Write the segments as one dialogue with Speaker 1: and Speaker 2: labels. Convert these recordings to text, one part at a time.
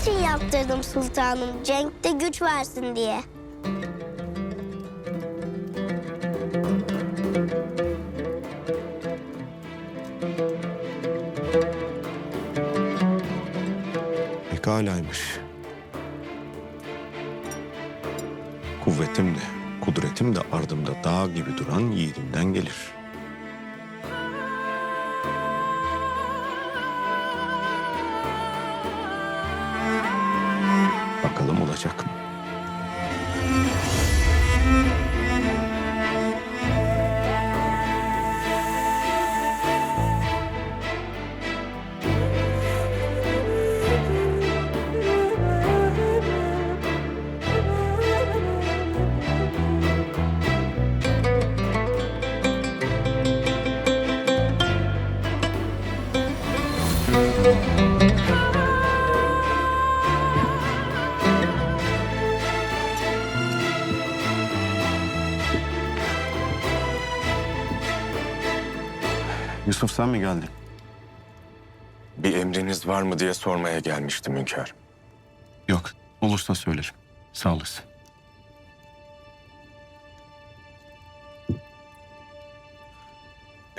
Speaker 1: için yaptırdım sultanım. Cenk'te güç versin diye.
Speaker 2: Pekala'ymış. Kuvvetim de, kudretim de ardımda dağ gibi duran yiğidimden gelir. Yusuf sen mi geldin?
Speaker 3: Bir emriniz var mı diye sormaya gelmiştim hünkâr.
Speaker 2: Yok. Olursa söylerim. Sağ olasın.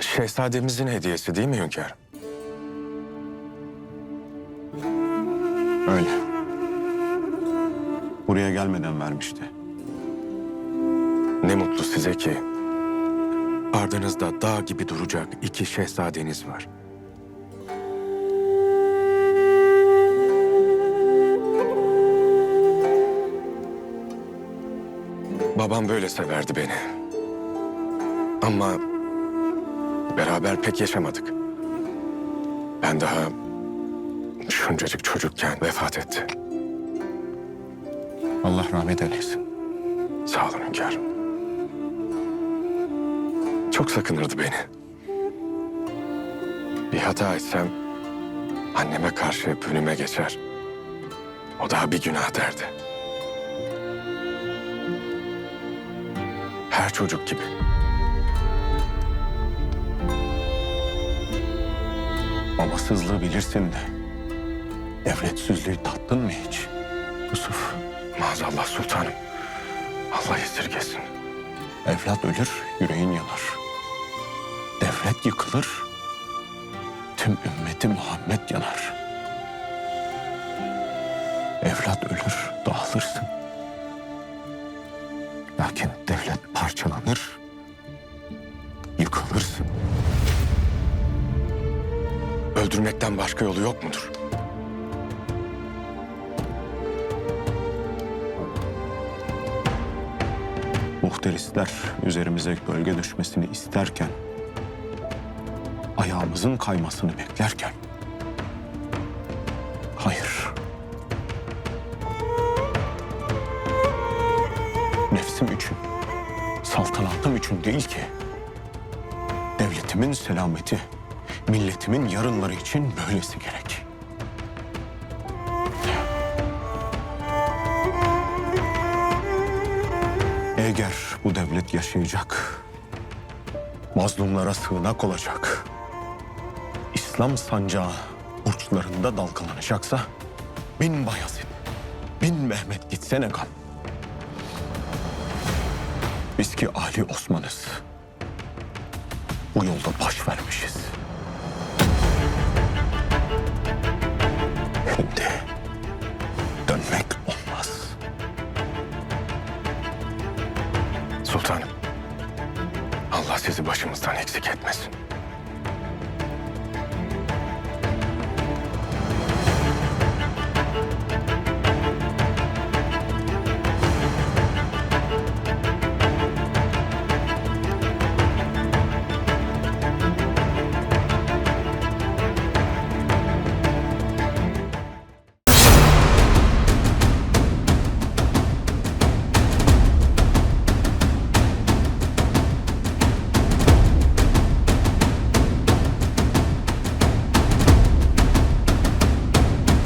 Speaker 3: Şehzademizin hediyesi değil mi hünkâr?
Speaker 2: Öyle. Buraya gelmeden vermişti.
Speaker 3: Ne mutlu size ki ardınızda dağ gibi duracak iki şehzadeniz var. Babam böyle severdi beni. Ama beraber pek yaşamadık. Ben daha şuncacık çocukken vefat etti.
Speaker 2: Allah rahmet eylesin.
Speaker 3: Sağ olun hünkârım. Çok sakınırdı beni. Bir hata etsem anneme karşı önüme geçer. O daha bir günah derdi. Her çocuk gibi.
Speaker 2: Babasızlığı bilirsin de. Devletsizliği tattın mı hiç? Yusuf,
Speaker 3: Maazallah sultanım. Allah esirgesin.
Speaker 2: evlat ölür, yüreğin yanar. Devlet yıkılır, tüm ümmeti Muhammed yanar. Evlat ölür, dağılırsın. Lakin devlet parçalanır, yıkılırsın.
Speaker 3: Öldürmekten başka yolu yok mudur?
Speaker 2: Muhteristler üzerimize gölge düşmesini isterken, ayağımızın kaymasını beklerken, hayır. Nefsim için, saltanatım için değil ki, devletimin selameti, milletimin yarınları için böylesi gerek. Eğer bu devlet yaşayacak, mazlumlara sığınak olacak, İslam sancağı burçlarında dalgalanacaksa, bin Bayezid, bin Mehmet gitsene gam. Biz ki Ali Osman'ız. Bu yolda baş vermişiz.
Speaker 3: Allah sizi başımızdan eksik etmesin.